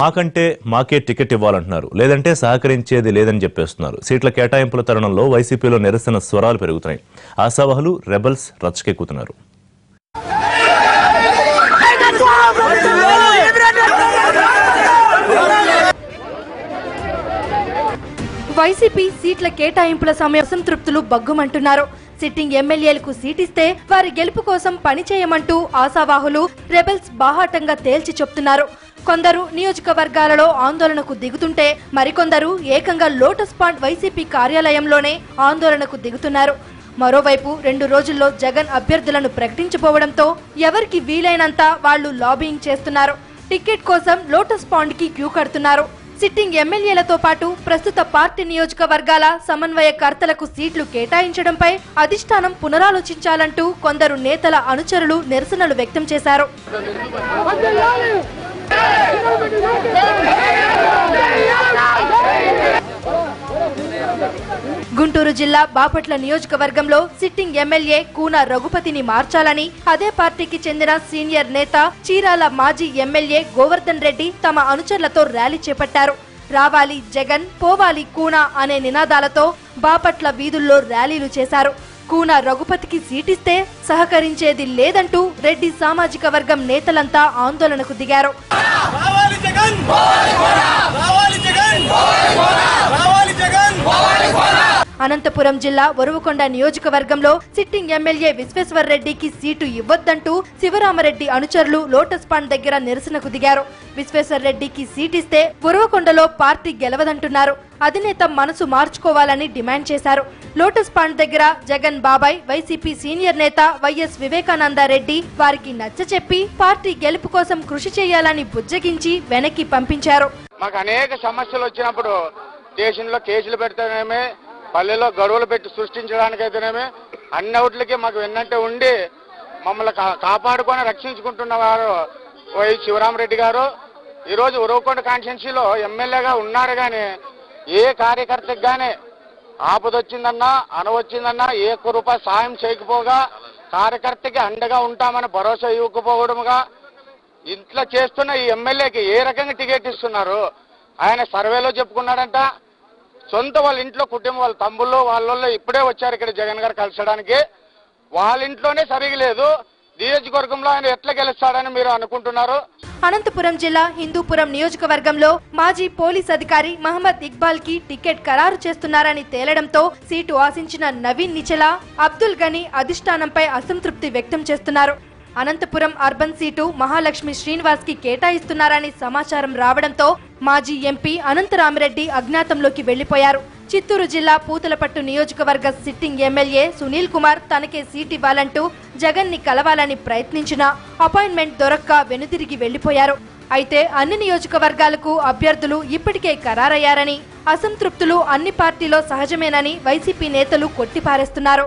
మాకంటే మాకే టికెట్ ఇవ్వాలంటున్నారు. లేదంటే సహకరించేది లేదని చెప్పేస్తున్నారు. సీట్ల కేటాయింపుల తరుణంలో వైసీపీలో నిరసన స్వరాలు పెరుగుతున్నాయి. ఆశావహులు రెబల్స్ రచ్చకెక్కుతున్నారు. వైసీపీ సీట్ల కేటాయింపుల సమయం అసంతృప్తులు బగ్గుమంటున్నారు సిట్టింగ్ ఎమ్మెల్యేలకు సీటిస్తే వారి గెలుపు కోసం పనిచేయమంటూ ఆశావాహులు రెబెల్స్ బాహాటంగా తేల్చి చెప్తున్నారు. కొందరు నియోజకవర్గాలలో ఆందోళనకు దిగుతుంటే మరికొందరు ఏకంగా లోటస్ పాండ్ వైసీపీ కార్యాలయంలోనే ఆందోళనకు దిగుతున్నారు. మరోవైపు రెండు రోజుల్లో జగన్ అభ్యర్థులను ప్రకటించబోవడంతో ఎవరికి వీలైనంత వాళ్ళు లాబింగ్ చేస్తున్నారు. టికెట్ కోసం లోటస్ పాండ్కి క్యూ కడుతున్నారు. సిట్టింగ్ ఎమ్మెల్యేలతో పాటు ప్రస్తుత పార్టీ నియోజకవర్గాల సమన్వయకర్తలకు సీట్లు కేటాయించడంపై అధిష్టానం పునరాలోచించాలంటూ కొందరు నేతల అనుచరులు నిరసనలు వ్యక్తం చేశారు. గుంటూరు జిల్లా బాపట్ల నియోజకవర్గంలో సిట్టింగ్ ఎమ్మెల్యే కూన రఘుపతిని మార్చాలని అదే పార్టీకి చెందిన సీనియర్ నేత చీరాల మాజీ ఎమ్మెల్యే గోవర్ధన్ రెడ్డి తమ అనుచరులతో ర్యాలీ చేపట్టారు. రావాలి జగన్ పోవాలి కూన అనే నినాదాలతో బాపట్ల వీధుల్లో ర్యాలీలు చేశారు. కూన రఘుపతికి సీటిస్తే సహకరించేది లేదంటూ రెడ్డి సామాజిక వర్గం నేతలంతా ఆందోళనకు దిగారు రావాలి జగన్ రావాలి జగన్ రావాలి జగన్ అనంతపురం జిల్లా వరువుకొండ నియోజకవర్గంలో సిట్టింగ్ ఎమ్మెల్యే విశ్వేశ్వర్ రెడ్డికి సీటు ఇవ్వొద్దంటూ శివరామరెడ్డి అనుచరులు లోటస్ పాండ్ దగ్గర నిరసనకు దిగారు. విశ్వేశ్వర్ రెడ్డికి సీటిస్తే ఉరవకొండలో పార్టీ గెలవదంటున్నారు. అధినేత మనసు మార్చుకోవాలని డిమాండ్ చేశారు. లోటస్ పాండ్ దగ్గర జగన్ బాబాయ్ వైసీపీ సీనియర్ నేత వైఎస్ వివేకానంద రెడ్డి వారికి నచ్చచెప్పి పార్టీ గెలుపు కోసం కృషి చేయాలని బుజ్జగించి వెనక్కి పంపించారు. మాకు అనేక సమస్యలు వచ్చినప్పుడు స్టేషన్లో కేసులు పెడితేనేమి పల్లెలో గడువులు పెట్టి సృష్టించడానికైతేనేమి అన్ని అన్నిటికి మాకు వెన్నంటే ఉండి మమ్మల్ని కా- కాపాడుకొని రక్షించుకుంటున్న వారు వై శివరామరెడ్డి గారు. ఈరోజు ఉరవకొండ కాన్స్టిట్యున్సీలో ఎమ్మెల్యేగా ఉన్నారు కానీ ఏ కార్యకర్తకి కానీ ఆపదొచ్చిందన్నా అనవచ్చిందన్నా ఏ ఒక్క రూపాయి సాయం చేయకపోగా కార్యకర్తకి అండగా ఉంటామని భరోసా ఇవ్వకపోవడముగా ఇంట్లో చేస్తున్న ఈ ఎమ్మెల్యేకి ఏ రకంగా టికెట్ ఇస్తున్నారు? ఆయన సర్వేలో చెప్పుకున్నాడంట సొంత వాళ్ళ ఇంట్లో కుటుంబం వాళ్ళ తమ్ముళ్ళు వాళ్ళల్లో ఇప్పుడే వచ్చారు ఇక్కడ జగన్ గారు కలిసడానికి. వాళ్ళ ఇంట్లోనే సరిగా లేదు నియోజకవర్గంలో ఆయన ఎట్లా గెలుస్తాడని మీరు అనుకుంటున్నారు? అనంతపురం జిల్లా హిందూపురం నియోజకవర్గంలో మాజీ పోలీస్ అధికారి మహమ్మద్ ఇక్బాల్కి టికెట్ ఖరారు చేస్తున్నారని తేలడంతో సీటు ఆశించిన నవీన్ నిచల అబ్దుల్ గని అధిష్టానంపై అసంతృప్తి వ్యక్తం చేస్తున్నారు. అనంతపురం అర్బన్ సీటు మహాలక్ష్మి శ్రీనివాస్కి కేటాయిస్తున్నారని సమాచారం రావడంతో మాజీ ఎంపీ అనంతరామిరెడ్డి అజ్ఞాతంలోకి వెళ్ళిపోయారు చిత్తూరు జిల్లా పూతలపట్టు నియోజకవర్గ సిట్టింగ్ ఎమ్మెల్యే సునీల్ కుమార్ తనకే సీట్ ఇవ్వాలంటూ జగన్ని కలవాలని ప్రయత్నించినా అపాయింట్మెంట్ దొరక్క వెనుదిరిగి వెళ్ళిపోయారు అయితే అన్ని నియోజకవర్గాలకు అభ్యర్థులు ఇప్పటికే ఖరారయ్యారని అసంతృప్తులు అన్ని పార్టీలో సహజమేనని వైసీపీ నేతలు కొట్టిపారేస్తున్నారు.